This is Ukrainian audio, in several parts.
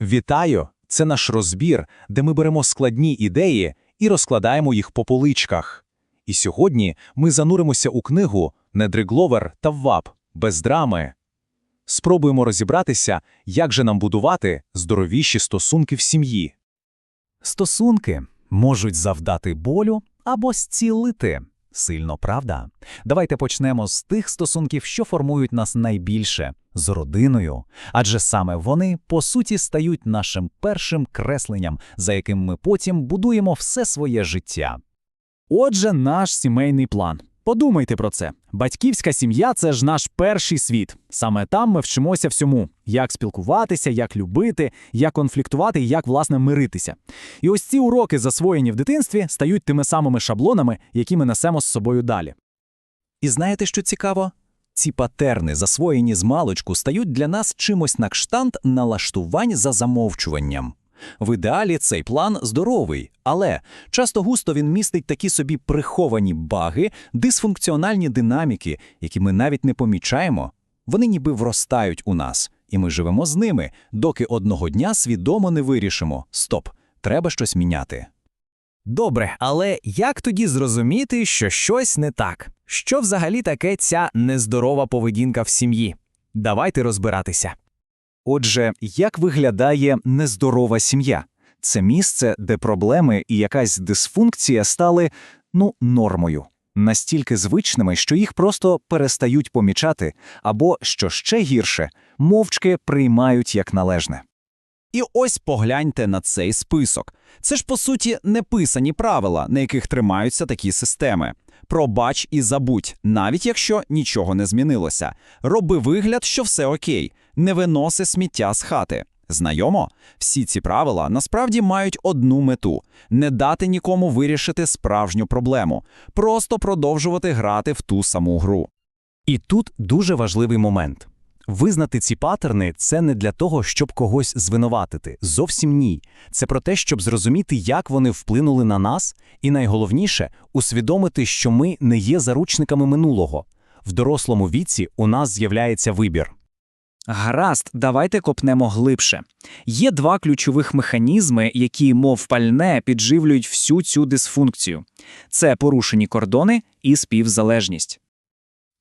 Вітаю! Це наш розбір, де ми беремо складні ідеї і розкладаємо їх по поличках. І сьогодні ми зануримося у книгу Недригловер та ВАП без драми. Спробуємо розібратися, як же нам будувати здоровіші стосунки в сім'ї. Стосунки можуть завдати болю або зцілити. Сильно правда. Давайте почнемо з тих стосунків, що формують нас найбільше з родиною, адже саме вони, по суті, стають нашим першим кресленням, за яким ми потім будуємо все своє життя. Отже, наш сімейний план. Подумайте про це. Батьківська сім'я це ж наш перший світ. Саме там ми вчимося всьому: як спілкуватися, як любити, як конфліктувати і як власне миритися. І ось ці уроки, засвоєні в дитинстві, стають тими самими шаблонами, які ми несемо з собою далі. І знаєте, що цікаво? Ці патерни, засвоєні з маличку, стають для нас чимось на кштант налаштувань за замовчуванням. В ідеалі цей план здоровий, але часто густо він містить такі собі приховані баги, дисфункціональні динаміки, які ми навіть не помічаємо. Вони ніби вростають у нас, і ми живемо з ними, доки одного дня свідомо не вирішимо: стоп, треба щось міняти. Добре, але як тоді зрозуміти, що щось не так? Що взагалі таке ця нездорова поведінка в сім'ї? Давайте розбиратися. Отже, як виглядає нездорова сім'я? Це місце, де проблеми і якась дисфункція стали ну нормою, настільки звичними, що їх просто перестають помічати, або, що ще гірше, мовчки приймають як належне. І ось погляньте на цей список. Це ж по суті неписані правила, на яких тримаються такі системи. Пробач і забудь, навіть якщо нічого не змінилося. Роби вигляд, що все окей, не виноси сміття з хати. Знайомо? Всі ці правила насправді мають одну мету не дати нікому вирішити справжню проблему, просто продовжувати грати в ту саму гру. І тут дуже важливий момент. Визнати ці патерни це не для того, щоб когось звинуватити. Зовсім ні. Це про те, щоб зрозуміти, як вони вплинули на нас, і найголовніше усвідомити, що ми не є заручниками минулого. В дорослому віці у нас з'являється вибір. Гаразд, давайте копнемо глибше. Є два ключових механізми, які, мов пальне, підживлюють всю цю дисфункцію: це порушені кордони і співзалежність.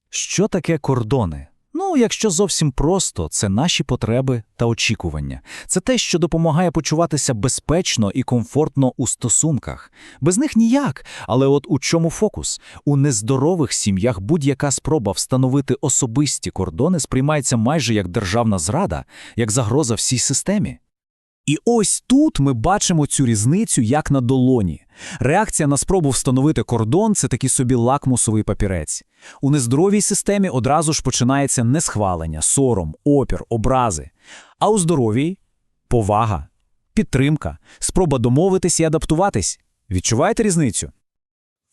Що таке кордони? Ну, якщо зовсім просто, це наші потреби та очікування. Це те, що допомагає почуватися безпечно і комфортно у стосунках. Без них ніяк. Але от у чому фокус? У нездорових сім'ях будь-яка спроба встановити особисті кордони сприймається майже як державна зрада, як загроза всій системі. І ось тут ми бачимо цю різницю як на долоні. Реакція на спробу встановити кордон це такий собі лакмусовий папірець. У нездоровій системі одразу ж починається несхвалення, сором, опір, образи. А у здоровій повага, підтримка, спроба домовитись і адаптуватись. Відчуваєте різницю?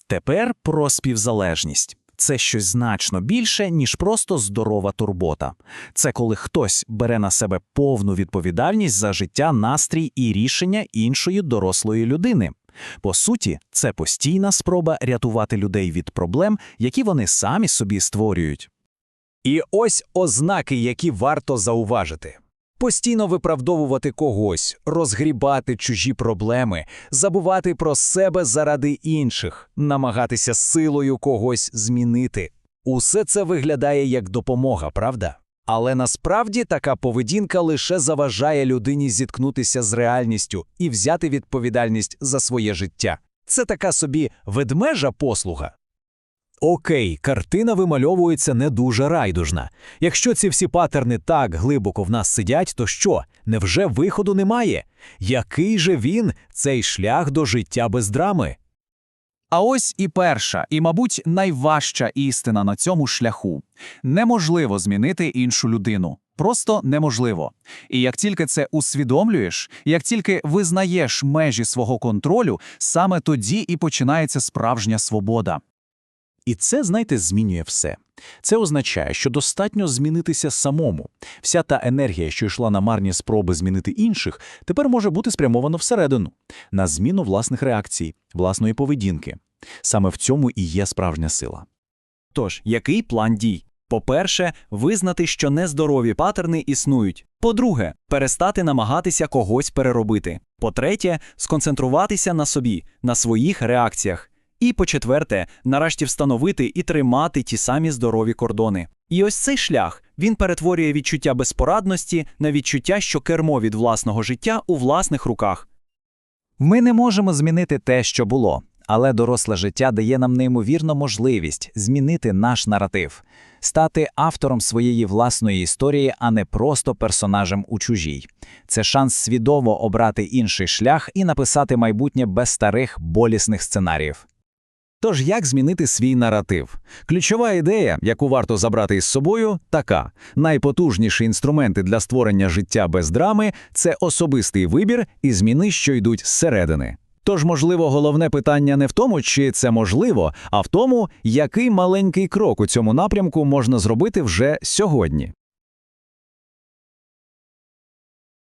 Тепер про співзалежність. Це щось значно більше, ніж просто здорова турбота. Це коли хтось бере на себе повну відповідальність за життя, настрій і рішення іншої дорослої людини. По суті, це постійна спроба рятувати людей від проблем, які вони самі собі створюють. І ось ознаки, які варто зауважити. Постійно виправдовувати когось, розгрібати чужі проблеми, забувати про себе заради інших, намагатися силою когось змінити. Усе це виглядає як допомога, правда? Але насправді така поведінка лише заважає людині зіткнутися з реальністю і взяти відповідальність за своє життя. Це така собі ведмежа послуга. Окей, картина вимальовується не дуже райдужна. Якщо ці всі патерни так глибоко в нас сидять, то що? Невже виходу немає? Який же він, цей шлях до життя без драми? А ось і перша, і, мабуть, найважча істина на цьому шляху неможливо змінити іншу людину. Просто неможливо. І як тільки це усвідомлюєш, як тільки визнаєш межі свого контролю, саме тоді і починається справжня свобода. І це, знаєте, змінює все. Це означає, що достатньо змінитися самому. Вся та енергія, що йшла на марні спроби змінити інших, тепер може бути спрямована всередину, на зміну власних реакцій, власної поведінки. Саме в цьому і є справжня сила. Тож, який план дій? По-перше, визнати, що нездорові патерни існують. По-друге, перестати намагатися когось переробити. По-третє, сконцентруватися на собі, на своїх реакціях. І по-четверте, нарешті встановити і тримати ті самі здорові кордони. І ось цей шлях він перетворює відчуття безпорадності на відчуття, що кермо від власного життя у власних руках. Ми не можемо змінити те, що було, але доросле життя дає нам неймовірну можливість змінити наш наратив, стати автором своєї власної історії, а не просто персонажем у чужій. Це шанс свідомо обрати інший шлях і написати майбутнє без старих болісних сценаріїв. Тож як змінити свій наратив? Ключова ідея, яку варто забрати із собою, така: найпотужніші інструменти для створення життя без драми це особистий вибір і зміни, що йдуть зсередини. Тож, можливо, головне питання не в тому, чи це можливо, а в тому, який маленький крок у цьому напрямку можна зробити вже сьогодні.